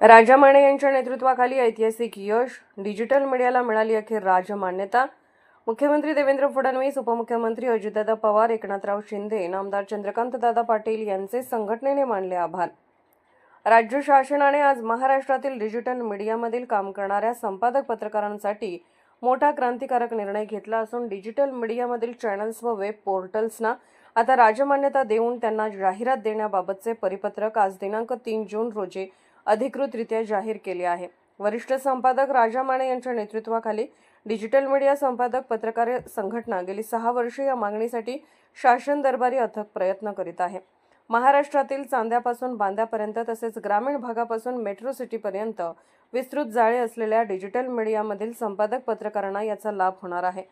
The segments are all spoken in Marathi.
राजा माने यांच्या नेतृत्वाखाली ऐतिहासिक यश डिजिटल मीडियाला मिळाली अखेर राजमान्यता मुख्यमंत्री देवेंद्र फडणवीस उपमुख्यमंत्री अजितदादा पवार एकनाथराव शिंदे नामदार चंद्रकांतदादा पाटील यांचे संघटनेने मानले आभार. राज्य शासनाने आज महाराष्ट्रातील डिजिटल मीडियामधील काम करणाऱ्या संपादक पत्रकारांसाठी मोठा क्रांतिकारक निर्णय घेतला असून डिजिटल मीडियामधील चॅनल्स व वेब पोर्टल्सना आता राजमान्यता देऊन त्यांना जाहिरात देण्याबाबतचे परिपत्रक आज दिनांक तीन जून रोजी अधिकृतरित्या जाहीर केले आहे. वरिष्ठ संपादक राजा माने यांच्या नेतृत्वाखाली डिजिटल मीडिया संपादक पत्रकार संघटना गेली सहा वर्षे या मागणीसाठी शासन दरबारी अथक प्रयत्न करीत आहे. महाराष्ट्रातील चांद्यापासून बांद्यापर्यंत तसेच ग्रामीण भागापासून मेट्रो सिटीपर्यंत विस्तृत जाळे असलेल्या डिजिटल मीडियामधील संपादक पत्रकारांना याचा लाभ होणार आहे.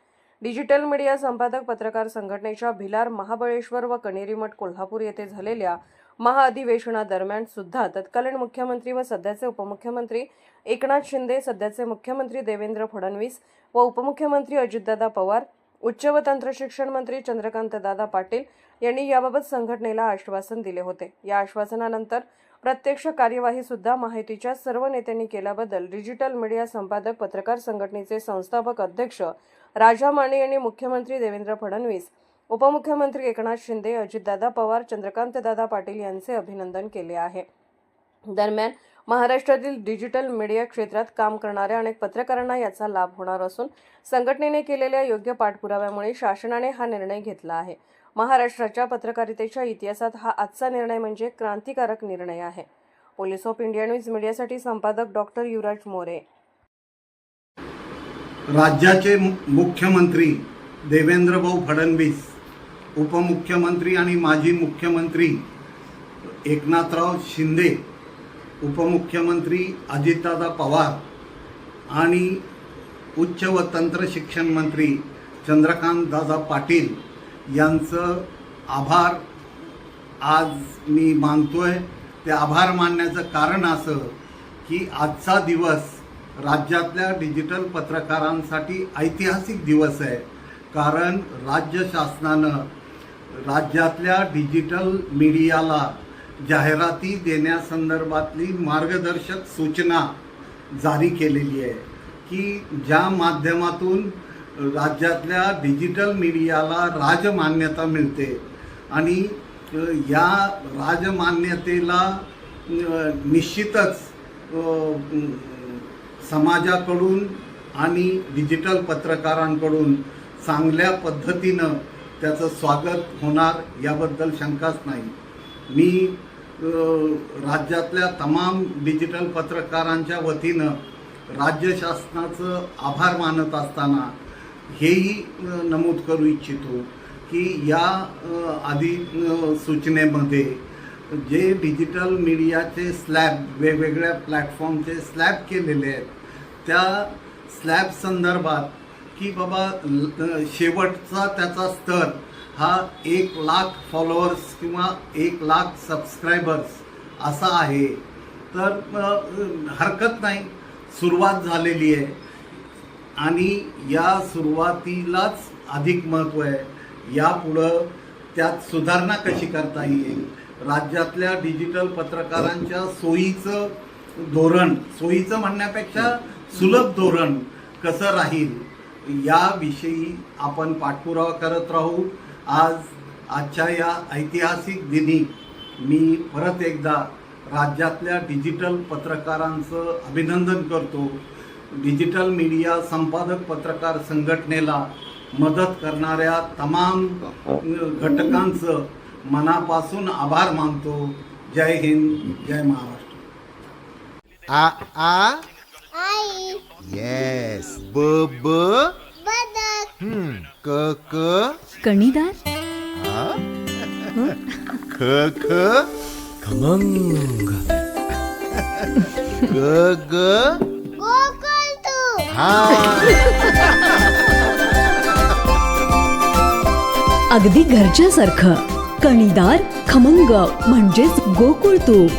डिजिटल मीडिया संपादक पत्रकार संघटनेच्या भिलार महाबळेश्वर व कणेरीमठ कोल्हापूर येथे झालेल्या महाअधिवेशनादरम्यान सुद्धा तत्कालीन मुख्यमंत्री व सध्याचे उपमुख्यमंत्री एकनाथ शिंदे सध्याचे मुख्यमंत्री देवेंद्र फडणवीस व उपमुख्यमंत्री अजितदादा पवार उच्च व तंत्रशिक्षण मंत्री चंद्रकांतदादा पाटील यांनी याबाबत संघटनेला आश्वासन दिले होते. या आश्वासनानंतर प्रत्यक्ष कार्यवाही सुद्धा माहितीच्या सर्व नेत्यांनी केल्याबद्दल डिजिटल मीडिया संपादक पत्रकार संघटनेचे संस्थापक अध्यक्ष राजा माने यांनी मुख्यमंत्री देवेंद्र फडणवीस उपमुख्यमंत्री एकनाथ शिंदे अजितदादा पवार चंद्रकांतदादा पाटील यांचे अभिनंदन केले आहे. दरम्यान महाराष्ट्रातील डिजिटल मीडिया क्षेत्रात काम करणाऱ्या अनेक पत्रकारांना याचा लाभ होणार असून संघटनेने केलेल्या योग्य पाठपुराव्यामुळे शासनाने हा निर्णय घेतला आहे. महाराष्ट्राच्या पत्रकारितेच्या इतिहासात हा आजचा निर्णय म्हणजे क्रांतिकारक निर्णय आहे. पोलीस ऑफ इंडिया न्यूज मीडियासाठी संपादक डॉक्टर युवराज मोरे. राज्याचे मुख्यमंत्री देवेंद्रभाऊ फडणवीस उपमुख्यमंत्री आणि माजी मुख्यमंत्री एकनाथराव शिंदे उपमुख्यमंत्री अजितदादा पवार आणि उच्च व तंत्र शिक्षण मंत्री चंद्रकांतदादा पाटील यांचं आभार आज मी मानतो आहे ते आभार मानण्याचं कारण असं की आजचा दिवस राज्यातल्या डिजिटल पत्रकारांसाठी ऐतिहासिक दिवस आहे. कारण राज्य शासनानं राज्यातल्या डिजिटल मीडियाला जाहिराती देण्यासंदर्भातली मार्गदर्शक सूचना जारी केलेली आहे की ज्या माध्यमातून राज्यातल्या डिजिटल मीडियाला राजमान्यता मिळते आणि या राजमान्यतेला निश्चितच समाजाकडून आणि डिजिटल पत्रकारांकडून चांगल्या पद्धतीनं त्याचं स्वागत होणार याबद्दल शंकाच नाही. मी राज्यातल्या तमाम डिजिटल पत्रकारांच्या वतीनं राज्य शासनाचं आभार मानत असताना हेही नमूद करू इच्छितो की या आधी सूचनेमध्ये जे डिजिटल मीडियाचे स्लॅब वेगवेगळ्या प्लॅटफॉर्मचे स्लॅब केलेले आहेत त्या स्लॅब संदर्भात की बाबा शेवटचा त्याचा स्तर हा एक लाख फॉलोअर्स किंवा एक लाख सबस्क्रायबर्स असा आहे. तर हरकत नाही. सुरुवात झालेली आहे. आणि या सुरुवातीलाच अधिक महत्त्व आहे. यापुढं त्यात सुधारणा कशी करता येईल? राज्यातल्या डिजिटल पत्रकारांच्या सोयीचं धोरण सोयीचं म्हणण्यापेक्षा सुलभ धोरण कसं राहील? याविषयी आपण पाठपुरावा करत राहू. आज आजच्या या ऐतिहासिक दिनी मी परत एकदा राज्यातल्या डिजिटल पत्रकारांचं अभिनंदन करतो. डिजिटल मीडिया संपादक पत्रकार संघटनेला मदत करणाऱ्या तमाम घटकांचं मनापासून आभार मानतो. जय हिंद जय महाराष्ट्र. आ आ येस ब ब बदक हम्म क क कणीदार? ख ख खमंग. ग ग गोकुळ तू हा. अगदी घरच्यासारखं. कणीदार खमंग म्हणजेच गोकुळ तूप.